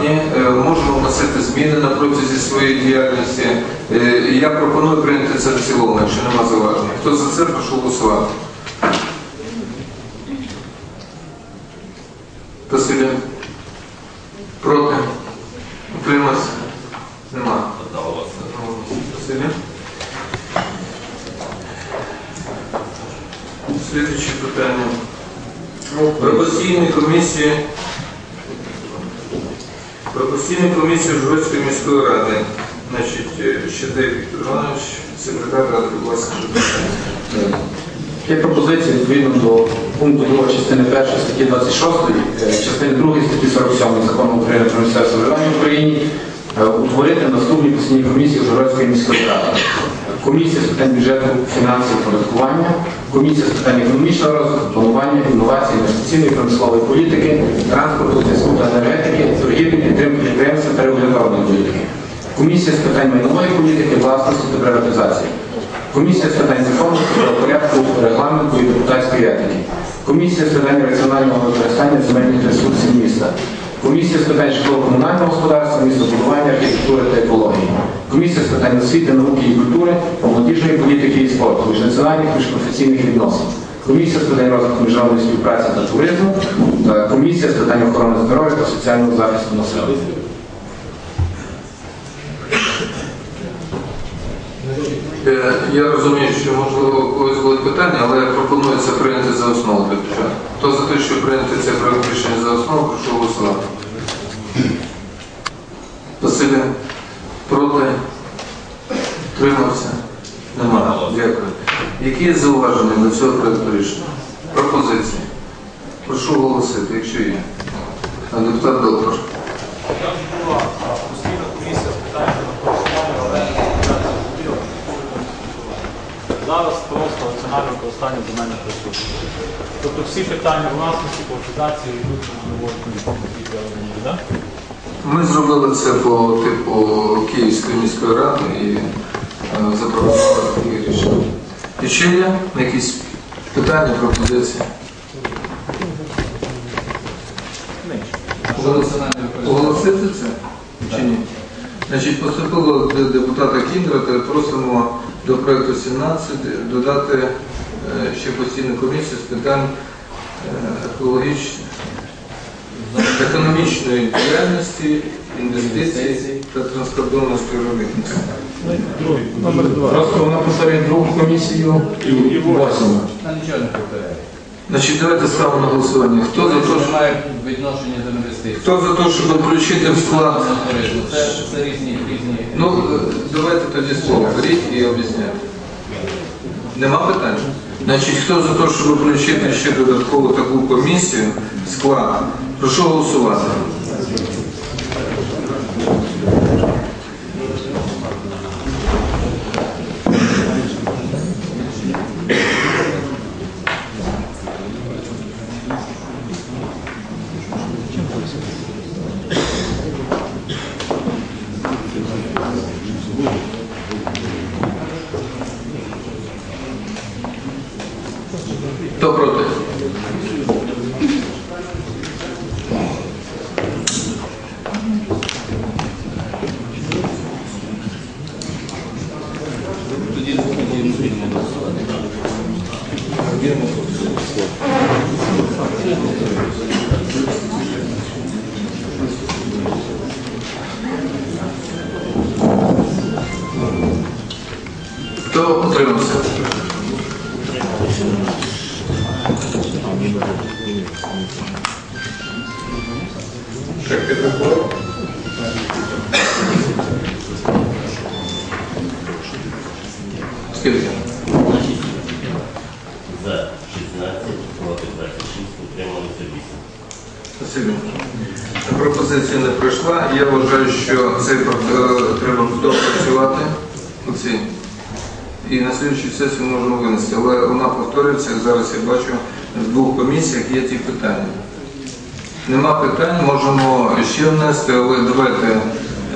Ні, е, Можемо вносити зміни на протязі своєї діяльності. Е, Я пропоную прийняти це в цілому, якщо нема зауважень. Хто за це, прошу голосувати. Василя. Проти? Утримався? Нема. Василя. Слідуюче питання. Пропозиційні комісії про постійну комісію Жовецької міської ради. Значить, е, Щедрий Віктор Іванович, секретар ради, будь ласка. Є пропозиція відповідно до пункту 2 частини 1 статті 26, е, частини 2 статті 47 закону України про місцеве самоврядування в Україні е, утворити наступні постійні комісії Ужгородської міської ради. Комісія з питань бюджету, фінансів, податкування, комісія з питань економічного розвитку, планування, інновацій, інвестиційної промислової політики, транспорту, зв'язку та енергетики, торгівлі, підтримки підприємства та регуляторної політики. Комісія з питань майнової політики, власності та приватизації. Комісія з питань законності, правопорядку, регламенту і депутатської етики. Комісія з питань раціонального використання земельних ресурсів міста. Комісія з питань житлово-комунального господарства, містобудування, архітектури та екології. Комісія з питань освіти, науки і культури, молодіжної політики і спорту, міжнаціональних міжпрофесійних відносин. Комісія з питань розвитку міжнародної співпраці та туризму. Та комісія з питань охорони здоров'я та соціального захисту населення. Е, Я розумію, що можливо у когось були питання, але пропоную це прийняти за основу. Хто за те, щоб прийняти це проект рішення за основу, прошу голосувати. Василя, проти? Тримався? Нема. Дякую. Які є зауваження до цього проекту рішення? Пропозиції? Прошу голосувати, якщо є. А, Депутат Доктор. Зараз просто раціональне використання земельних ресурсів. Тобто всі питання власності, приватизації йдуть на нову комісію. Ми зробили це по типу Київської міської ради і е, таке рішення. І ще є якісь питання, пропозиції? Оголосити це чи ні? Значить, поступило до депутата Кіндрата, просимо до проекту 17 додати е, ще постійну комісію з питань е, екологічної, економічної діяльності, інвестицій та транскордонного співробітництва. Просто вона повторює другу комісію і восьму. Та нічого не повторяє. Значить, давайте ставимо на голосування. Хто за те, що- має відношення до інвестицій. хто за те, щоб включити в склад? Це, це різні, різні. Ну, е, давайте тоді слово беріть і об'ясняйте. Нема питань? Значить, хто за те, щоб включити ще додаткову таку комісію склад? Прошу голосувати. Так, підрахував? Скільки? За 16, проти 26, утрималися 8. Спасибо. Пропозиція не пройшла. Я вважаю, що цей протокол треба допрацювати. Оці. І на слідчій сесії можемо винести. Але вона повторюється, зараз я бачу, в двох комісіях є ті питання. Нема питань, можемо ще внести, але давайте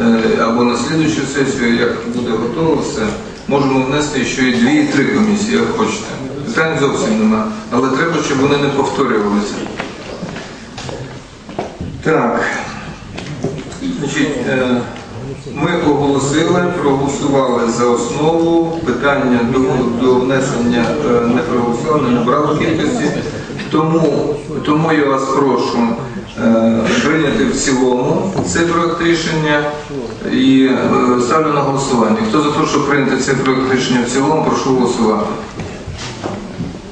е, або на слідчу сесію, як буде готово все, можемо внести ще і дві, і три комісії, як хочете. Питань зовсім нема. Але треба, щоб вони не повторювалися. Так. Е, ми оголосили, проголосували за основу. Питання до, внесення е, не проголосували, не набрало кількості. Тому, я вас прошу прийняти в цілому цей проект рішення і е, ставлю на голосування. Хто за те, щоб прийняти цей проект рішення в цілому, прошу голосувати.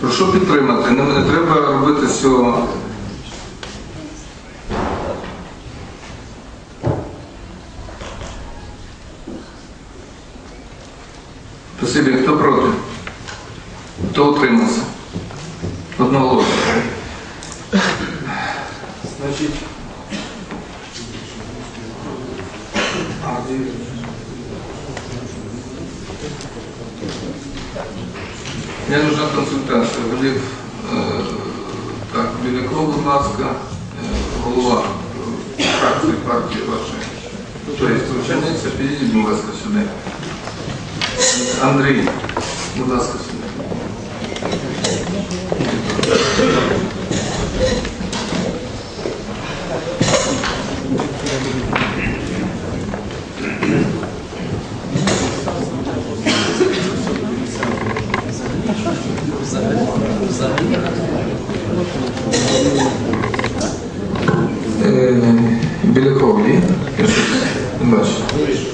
Прошу підтримати. Не, не треба робити цього. Спасибі. Хто проти? Хто утримався? Одноголосно. Значить. Мені нужна консультація. Голів, е, так, Біляков, будь ласка, е, голова фракції партії вашої. Тобто, учениця, підійдіть, будь ласка, сюди. Андрій, будь ласка, сюди. Е, Біляков є? Я щось не бачу.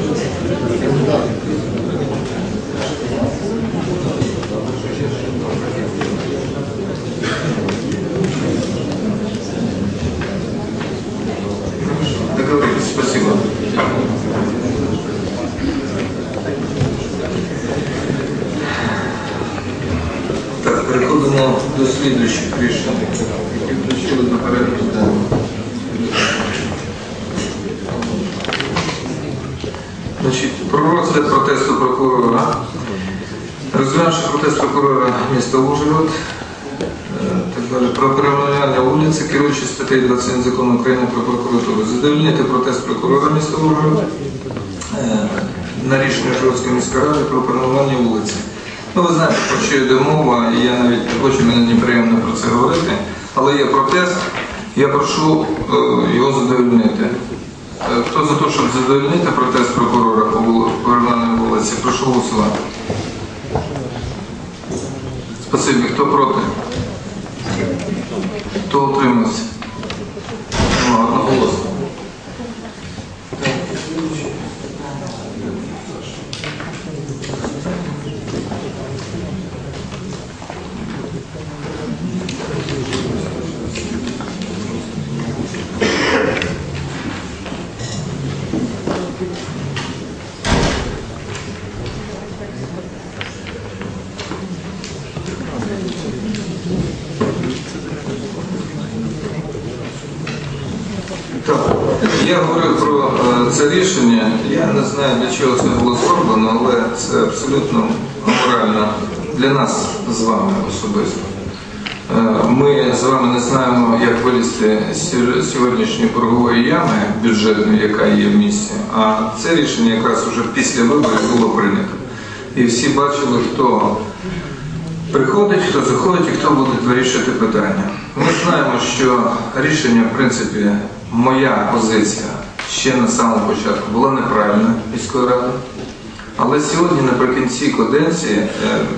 переходимо до слідуючих рішень, які включили до порядку денного. Про розгляд протесту прокурора. Розглянувши протест прокурора міста Ужгород, е, про перейменування вулиці, керуючи статтею 27 закону України про прокуратуру, задовольнити протест прокурора міста Ужгород е, на рішення Ужгородської міської ради про перейменування вулиці. Ну, ви знаєте, про що йде мова, і я навіть хочу, мені неприємно про це говорити, але є протест, я прошу е, його задовольнити. Е, Хто за те, щоб задовольнити протест прокурора по вул- вулиці, прошу голосувати. Спасибі. Хто проти? Хто утримався? Одноголосно. Так, я говорив про е, це рішення. Я не знаю, для чого це було зроблено, але це абсолютно аморально для нас з вами особисто. Е, Ми з вами не знаємо, як вилізти з сьогоднішньої боргової ями бюджетної, яка є в місті. А це рішення якраз вже після виборів було прийнято. І всі бачили, хто приходить, хто заходить і хто буде вирішувати питання. Ми знаємо, що рішення, в принципі, моя позиція ще на самому початку була неправильна міської ради. Але сьогодні, наприкінці каденції, е,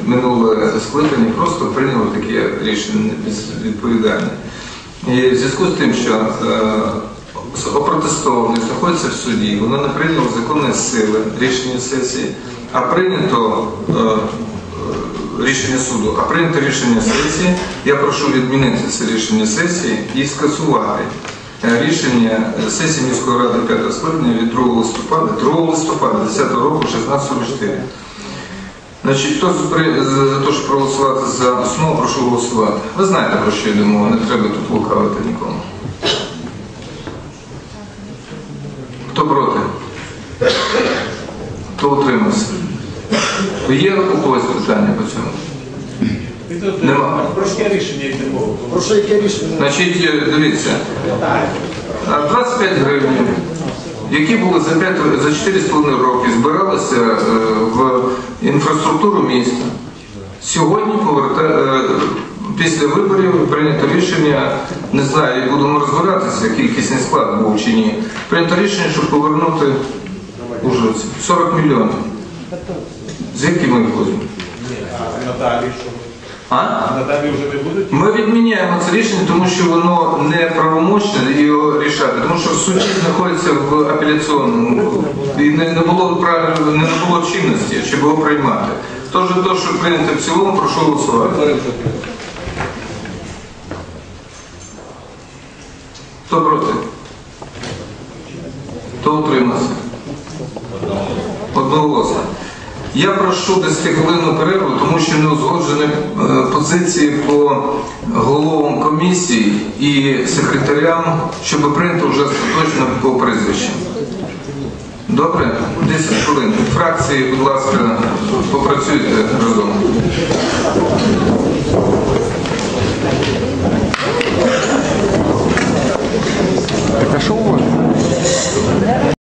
минуле скликання просто прийняло таке рішення безвідповідальне. І в зв'язку з тим, що е, опротестоване, знаходиться в суді, воно не прийняло законної сили рішення сесії, а прийнято е, рішення суду, а прийнято рішення сесії, я прошу відмінити це рішення сесії і скасувати рішення сесії міської ради 5 скликання від 2 листопада, 2 листопада 10 року 1644. Значить, хто за те, щоб проголосувати за основу, прошу голосувати. Ви знаєте, про що йде мова, не треба тут лукавити нікому. Хто проти? Хто утримався? Є у когось питання по цьому? Нема. Про яке рішення йде мова? Про що яке рішення? Значить, е, дивіться, 25 гривень, які були за 5, за 4,5 роки, збиралися е, в інфраструктуру міста. Сьогодні поверта, е, після виборів прийнято рішення, не знаю, будемо розбиратися, кількісний склад був чи ні. Прийнято рішення, щоб повернути Ужгородці 40 мільйонів. Звідки ми їх візьмемо? А Наталі що? А? Наталі вже не будуть? Ми відміняємо це рішення, тому що воно не правомочне його рішати, тому що суд знаходиться в апеляційному і не, не було правильно, не було чинності, щоб його приймати. Тож то, що прийнято в цілому, прошу голосувати. Хто проти? Хто утримався? Одноголосно. Я прошу 10 хвилинну перерву, тому що не узгоджені е, позиції по головам комісії і секретарям, щоб прийнято вже остаточно по прізвищам. Добре? 10 хвилин. Фракції, будь ласка, попрацюйте разом. Так а що у вас?